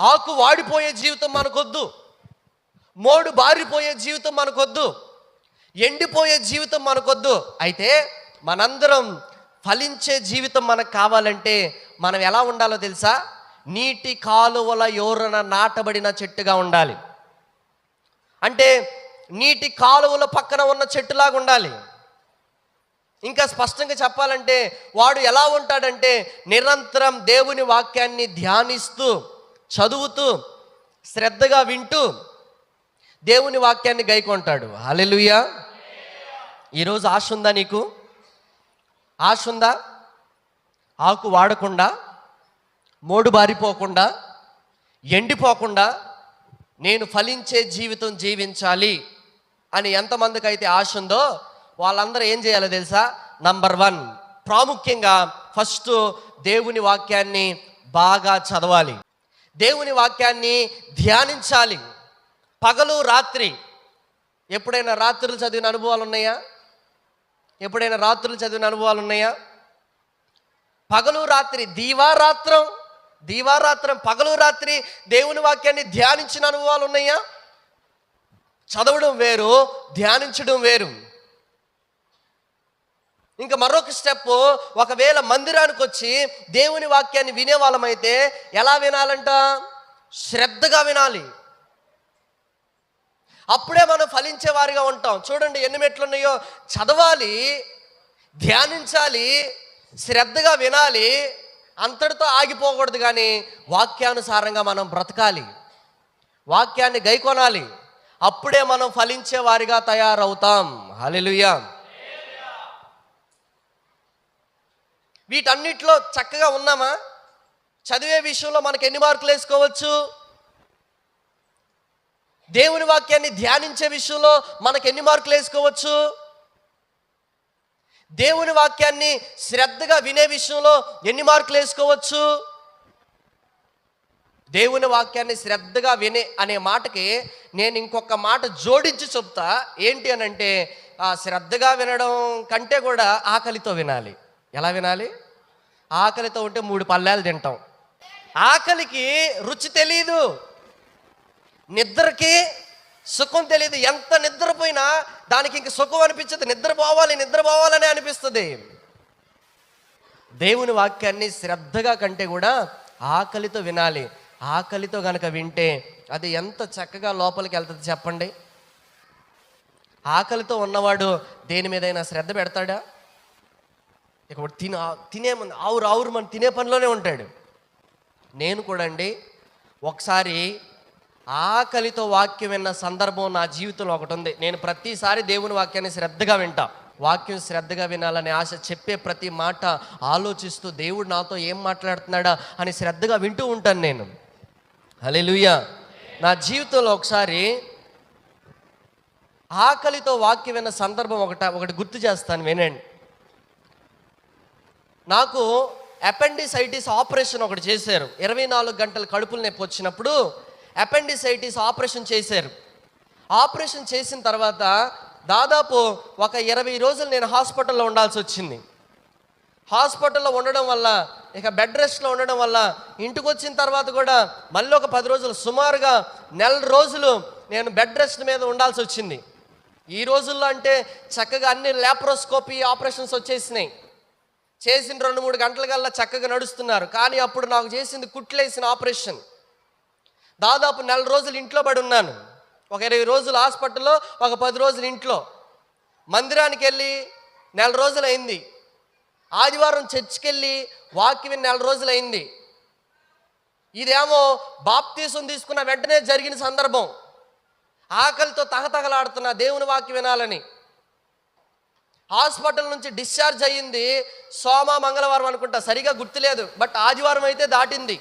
ఆకు వాడిపోయే జీవితం మనకొద్దు. మోడు బారిపోయే జీవితం మనకొద్దు. ఎండిపోయే జీవితం మనకొద్దు. అయితే మనందరం ఫలించే జీవితం మనకు కావాలంటే మనం ఎలా ఉండాలో తెలుసా? నీటి కాలువల యోరన నాటబడిన చెట్టుగా ఉండాలి. అంటే నీటి కాలువల పక్కన ఉన్న చెట్టులాగా ఉండాలి. ఇంకా స్పష్టంగా చెప్పాలంటే వాడు ఎలా ఉంటాడంటే నిరంతరం దేవుని వాక్యాన్ని ధ్యానిస్తూ చదువుతూ శ్రద్ధగా వింటూ దేవుని వాక్యాన్ని గైకొంటాడు. హల్లెలూయా. ఈరోజు ఆశ ఉందా నీకు? ఆశ ఉందా? ఆకు వాడకుండా మోడు బారిపోకుండా ఎండిపోకుండా నేను ఫలించే జీవితం జీవించాలి అని ఎంతమందికి అయితే ఆశ ఉందో వాళ్ళందరూ ఏం చేయాలో తెలుసా? నంబర్ వన్ ప్రాముఖ్యంగా ఫస్ట్ దేవుని వాక్యాన్ని బాగా చదవాలి. దేవుని వాక్యాన్ని ధ్యానించాలి. పగలు రాత్రి ఎప్పుడైనా రాత్రులు చదివిన అనుభవాలు ఉన్నాయా? ఎప్పుడైనా రాత్రులు చదివిన అనుభవాలు ఉన్నాయా? పగలు రాత్రి దీవారాత్రం దీవారాత్రం పగలు రాత్రి దేవుని వాక్యాన్ని ధ్యానించిన అనుభవాలు ఉన్నాయా? చదవడం వేరు ధ్యానించడం వేరు. ఇంకా మరొక స్టెప్ ఒకవేళ మందిరానికి వచ్చి దేవుని వాక్యాన్ని వినే వాళ్ళమైతే ఎలా వినాలంట? శ్రద్ధగా వినాలి. అప్పుడే మనం ఫలించే వారిగా ఉంటాం. చూడండి ఎన్ని మెట్లు ఉన్నాయో చదవాలి ధ్యానించాలి శ్రద్ధగా వినాలి అంతటితో ఆగిపోకూడదు కానీ వాక్యానుసారంగా మనం బ్రతకాలి. వాక్యాన్ని గైకొనాలి. అప్పుడే మనం ఫలించే వారిగా తయారవుతాం. హల్లెలూయా. వీటన్నిటిలో చక్కగా ఉన్నామా? చదివే విషయంలో మనకు ఎన్ని మార్కులు వేసుకోవచ్చు? దేవుని వాక్యాన్ని ధ్యానించే విషయంలో మనకు ఎన్ని మార్కులు వేసుకోవచ్చు? దేవుని వాక్యాన్ని శ్రద్ధగా వినే విషయంలో ఎన్ని మార్కులు వేసుకోవచ్చు? దేవుని వాక్యాన్ని శ్రద్ధగా వినే అనే మాటకి నేను ఇంకొక మాట జోడించి చెప్తా. ఏంటి అని అంటే ఆ శ్రద్ధగా వినడం కంటే కూడా ఆకలితో వినాలి. ఎలా వినాలి? ఆకలితో ఉంటే మూడు పల్లాలు తింటాం. ఆకలికి రుచి తెలియదు నిద్రకి సుఖం తెలియదు ఎంత నిద్రపోయినా దానికి ఇంక సుఖం అనిపించదు. నిద్రపోవాలి నిద్రపోవాలని అనిపిస్తుంది. దేవుని వాక్యాన్ని శ్రద్ధగా కంటే కూడా ఆకలితో వినాలి. ఆకలితో గనక వింటే అది ఎంత చక్కగా లోపలికి వెళ్తుంది చెప్పండి? ఆకలితో ఉన్నవాడు దేని మీదైనా శ్రద్ధ పెడతాడా? ఇక తిన తినే ఆవురు ఆవురు మన తినే పనిలోనే ఉంటాడు. నేను కూడా అండి ఒకసారి ఆకలితో వాక్యం విన్న సందర్భం నా జీవితంలో ఒకటి ఉంది. నేను ప్రతిసారి దేవుని వాక్యాన్ని శ్రద్ధగా వింటా. వాక్యం శ్రద్ధగా వినాలనే ఆశ చెప్పే ప్రతి మాట ఆలోచిస్తూ దేవుడు నాతో ఏం మాట్లాడుతున్నాడా అని శ్రద్ధగా వింటూ ఉంటాను నేను. హల్లెలూయా. నా జీవితంలో ఒకసారి ఆకలితో వాక్యం విన్న సందర్భం ఒకట ఒకటి గుర్తు చేస్తాను వినండి. నాకు అపెండిసైటిస్ ఆపరేషన్ ఒకటి చేశారు. ఇరవై నాలుగు గంటల కడుపులు నొప్పి వచ్చినప్పుడు అపెండిసైటిస్ ఆపరేషన్ చేశారు. ఆపరేషన్ చేసిన తర్వాత దాదాపు ఒక ఇరవై రోజులు నేను హాస్పిటల్లో ఉండాల్సి వచ్చింది. హాస్పిటల్లో ఉండడం వల్ల ఇక బెడ్ రెస్ట్లో ఉండడం వల్ల ఇంటికి వచ్చిన తర్వాత కూడా మళ్ళీ ఒక పది రోజులు సుమారుగా నెల రోజులు నేను బెడ్ రెస్ట్ మీద ఉండాల్సి వచ్చింది. ఈ రోజుల్లో అంటే చక్కగా అన్ని ల్యాప్రోస్కోపీ ఆపరేషన్స్ వచ్చేసినాయి. చేసిన రెండు మూడు గంటలకల్లా చక్కగా నడుస్తున్నారు. కానీ అప్పుడు నాకు చేసింది కుట్లేసిన ఆపరేషన్. దాదాపు నెల రోజులు ఇంట్లో పడి ఉన్నాను. ఒక ఇరవై రోజులు హాస్పిటల్లో ఒక పది రోజులు ఇంట్లో. మందిరానికి వెళ్ళి నెల రోజులు అయింది ఆదివారం చర్చికి వెళ్ళి వాక్యం నెల రోజులు అయింది ఇదేమో బాప్తీసం తీసుకున్న వెంటనే జరిగిన సందర్భం. ఆకలితో తహతహలాడుతున్న దేవుని వాక్యం వినాలని. హాస్పిటల్ నుంచి డిశ్చార్జ్ అయ్యింది. సోమ మంగళవారం అనుకుంటా. సరిగా గుర్తులేదు. బట్ ఆదివారం అయితే దాటింది.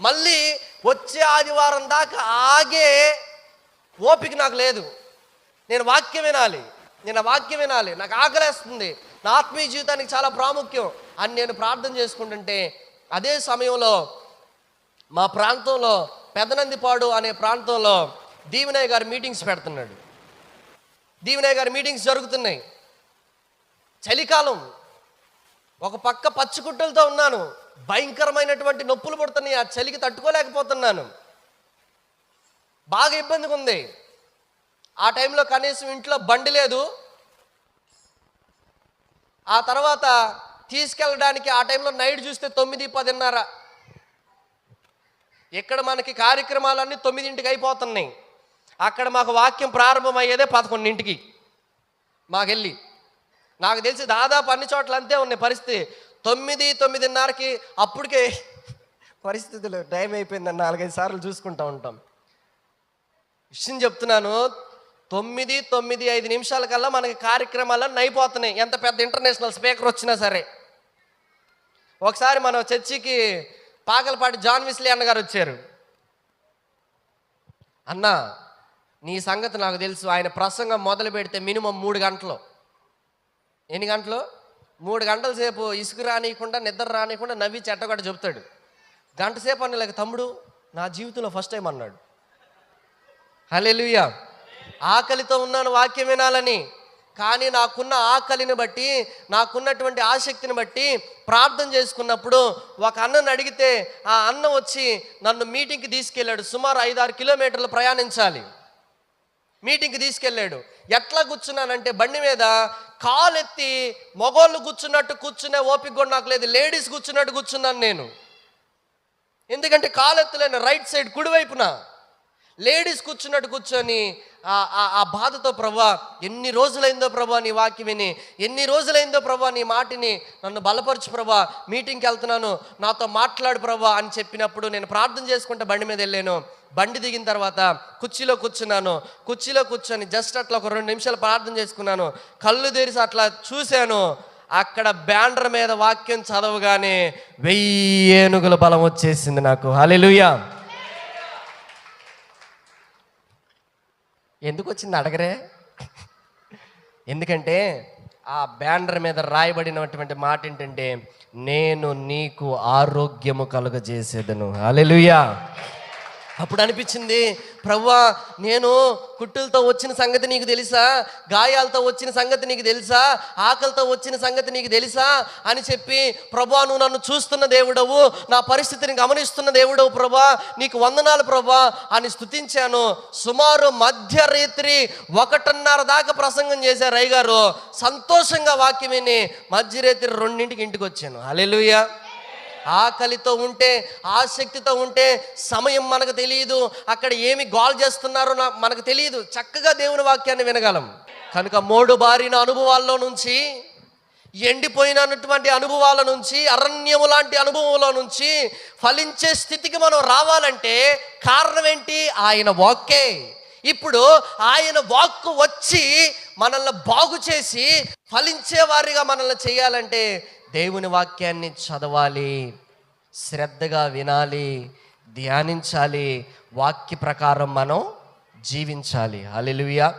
మళ్ళీ వచ్చే ఆదివారం దాకా ఆగే ఓపిక నాకు లేదు. నేను వాక్యం వినాలి. నేను వాక్యం వినాలి. నాకు ఆకలేస్తుంది. నా ఆత్మీయ జీవితానికి చాలా ప్రాముఖ్యం అని నేను ప్రార్థన చేసుకుంటుంటే అదే సమయంలో మా ప్రాంతంలో పెదనందిపాడు అనే ప్రాంతంలో దీవినయ్య గారు మీటింగ్స్ పెడుతున్నాడు. దీవినయ్య గారి మీటింగ్స్ జరుగుతున్నాయి. చలికాలం. ఒక పక్క పచ్చిగుడ్డలతో ఉన్నాను. భయంకరమైనటువంటి నొప్పులు పుడుతున్నాయి. ఆ చలికి తట్టుకోలేకపోతున్నాను. బాగా ఇబ్బందిగా ఉంది ఆ టైంలో కనీసం ఇంట్లో బండి లేదు. ఆ తర్వాత తీసుకెళ్ళడానికి ఆ టైంలో నైట్ చూస్తే తొమ్మిది పదిన్నర. ఇక్కడ మనకి కార్యక్రమాలన్నీ తొమ్మిదింటికి అయిపోతున్నాయి. అక్కడ మాకు వాక్యం ప్రారంభమయ్యేదే పదకొండింటికి. మాకెళ్ళి. నాకు తెలిసి దాదాపు అన్ని చోట్ల అంతే ఉన్నాయి పరిస్థితి. తొమ్మిది తొమ్మిదిన్నరకి అప్పటికే పరిస్థితులు టైం అయిపోయిందని నాలుగైదు సార్లు చూసుకుంటూ ఉంటాం. విషయం చెప్తున్నాను తొమ్మిది తొమ్మిది ఐదు నిమిషాల కల్లా మనకి కార్యక్రమాలన్నీ అయిపోతున్నాయి. ఎంత పెద్ద ఇంటర్నేషనల్ స్పీకర్ వచ్చినా సరే. ఒకసారి మనం చర్చికి పాకలపాటి జాన్ విస్లీ అన్నగారు వచ్చారు. అన్న నీ సంగతి నాకు తెలుసు. ఆయన ప్రసంగం మొదలు పెడితే మినిమం మూడు గంటలు. ఎన్ని గంటలు? మూడు గంటల సేపు ఇసుకు రానియకుండా నిద్ర రానియకుండా నవ్వి చెట్ట కూడా చెప్తాడు గంట సేపు అన్న తమ్ముడు నా జీవితంలో ఫస్ట్ టైం అన్నాడు. హల్లెలూయా. ఆకలితో ఉన్నాను వాక్యం వినాలని. కానీ నాకున్న ఆకలిని బట్టి నాకున్నటువంటి ఆసక్తిని బట్టి ప్రార్థన చేసుకున్నప్పుడు ఒక అన్నను అడిగితే ఆ అన్న వచ్చి నన్ను మీటింగ్కి తీసుకెళ్ళాడు. సుమారు ఐదారు కిలోమీటర్లు ప్రయాణించాలి. మీటింగ్కి తీసుకెళ్ళాడు. ఎట్లా కూర్చున్నానంటే బండి మీద కాలెత్తి మగోళ్ళు కూర్చున్నట్టు కూర్చునే ఓపిక కూడా నాకు లేదు. లేడీస్ కూర్చున్నట్టు కూర్చున్నాను నేను. ఎందుకంటే కాలెత్తలేను రైట్ సైడ్ కుడివైపున లేడీస్ కూర్చున్నట్టు కూర్చొని ఆ- బాధతో ప్రభా ఎన్ని రోజులైందో ప్రభా నీ వాక్యం విని ఎన్ని రోజులైందో ప్రభా నీ మాటిని నన్ను బలపరచు ప్రభా మీటింగ్కి వెళ్తున్నాను నాతో మాట్లాడు ప్రభా అని చెప్పినప్పుడు నేను ప్రార్థన చేసుకుంటే బండి మీద వెళ్ళాను. బండి దిగిన తర్వాత కుర్చీలో కూర్చున్నాను. కుర్చీలో కూర్చొని జస్ట్ అట్లా ఒక రెండు నిమిషాలు ప్రార్థన చేసుకున్నాను. కళ్ళు తెరిసి అట్లా చూశాను. అక్కడ బ్యానర్ మీద వాక్యం చదవగానే వెయ్యి ఏనుగుల బలం వచ్చేసింది నాకు. హల్లెలూయా! ఎందుకు వచ్చింది అడగరే? ఎందుకంటే ఆ బ్యానర్ మీద రాయబడినటువంటి మాట ఏంటంటే నేను నీకు ఆరోగ్యము కలుగజేసేదను. అలెలుయా అప్పుడు అనిపించింది ప్రవ్వా నేను కుట్టులతో వచ్చిన సంగతి నీకు తెలుసా? గాయాలతో వచ్చిన సంగతి నీకు తెలుసా? ఆకలితో వచ్చిన సంగతి నీకు తెలుసా? అని చెప్పి ప్రభా నువ్వు నన్ను చూస్తున్న దేవుడవు నా పరిస్థితిని గమనిస్తున్న దేవుడవు ప్రభా నీకు వందనాలు ప్రభా అని స్తుతించాను సుమారు మధ్యరాత్రి ఒకటిన్నర దాకా ప్రసంగం చేశారు రయ్య గారు సంతోషంగా వాక్యం విని మధ్యరాత్రి రెండింటికి ఇంటికి వచ్చాను. అలెలుయ్యా ఆకలితో ఉంటే ఆసక్తితో ఉంటే సమయం మనకు తెలియదు అక్కడ ఏమి గోల్ చేస్తున్నారో మనకు తెలియదు చక్కగా దేవుని వాక్యాన్ని వినగలం. కనుక మూడు బారిన అనుభవాల్లో నుంచి ఎండిపోయినటువంటి అనుభవాల నుంచి అరణ్యము లాంటి అనుభవంలో నుంచి ఫలించే స్థితికి మనం రావాలంటే కారణం ఏంటి? ఆయన వాక్కే. ఇప్పుడు ఆయన వాక్కు వచ్చి మనల్ని బాగు చేసి ఫలించే వారిగా మనల్ని చేయాలంటే దేవుని వాక్యాన్ని చదవాలి శ్రద్ధగా వినాలి ధ్యానించాలి వాక్య ప్రకారం మనం జీవించాలి. అలెలుయా